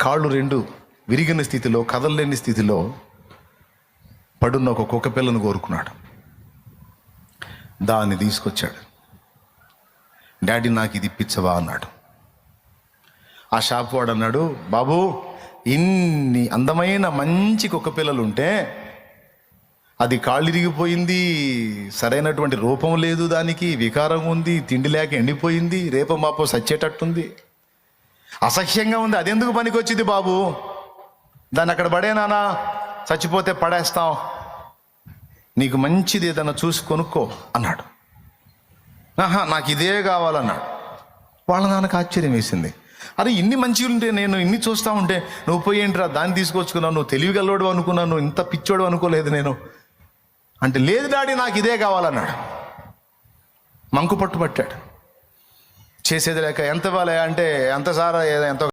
కాళ్ళు రెండు విరిగిన స్థితిలో కదలలేని స్థితిలో పడున్న ఒక కుక్క పిల్లను కోరుకున్నాడు. దాన్ని తీసుకొచ్చాడు. డాడీ నాకు ఇది ఇప్పించవా అన్నాడు. ఆ షాప్ వాడు అన్నాడు బాబు ఇన్ని అందమైన మంచి కుక్క పిల్లలు ఉంటే అది కాళ్ళు ఇరిగిపోయింది సరైనటువంటి రూపం లేదు దానికి వికారం ఉంది తిండి లేక ఎండిపోయింది రేప మాపో సచ్చేటట్టుంది. అసహ్యంగా ఉంది. అదెందుకు పనికొచ్చింది బాబు? దాన్ని అక్కడ పడేనానా చచ్చిపోతే పడేస్తాం. నీకు మంచిది ఏదైనా చూసి కొనుక్కో అన్నాడు. ఆహా నాకు ఇదే కావాలన్నాడు. వాళ్ళ నాన్నకు ఆశ్చర్యం వేసింది. అరే ఇన్ని మంచిగా ఉంటే నేను ఇన్ని చూస్తా ఉంటే నువ్వు పోయి ఏంట్రా దాన్ని తీసుకొచ్చుకున్నావు నువ్వు తెలివిగలవాడు అనుకున్నాను ఇంత పిచ్చోడు అనుకోలేదు నేను. అంటే లేదు డాడీ నాకు ఇదే కావాలన్నాడు. మంకు పట్టు పట్టాడు చేసేది లేక ఎంత ఇవ్వాలి అంటే ఎంత సారా ఎంత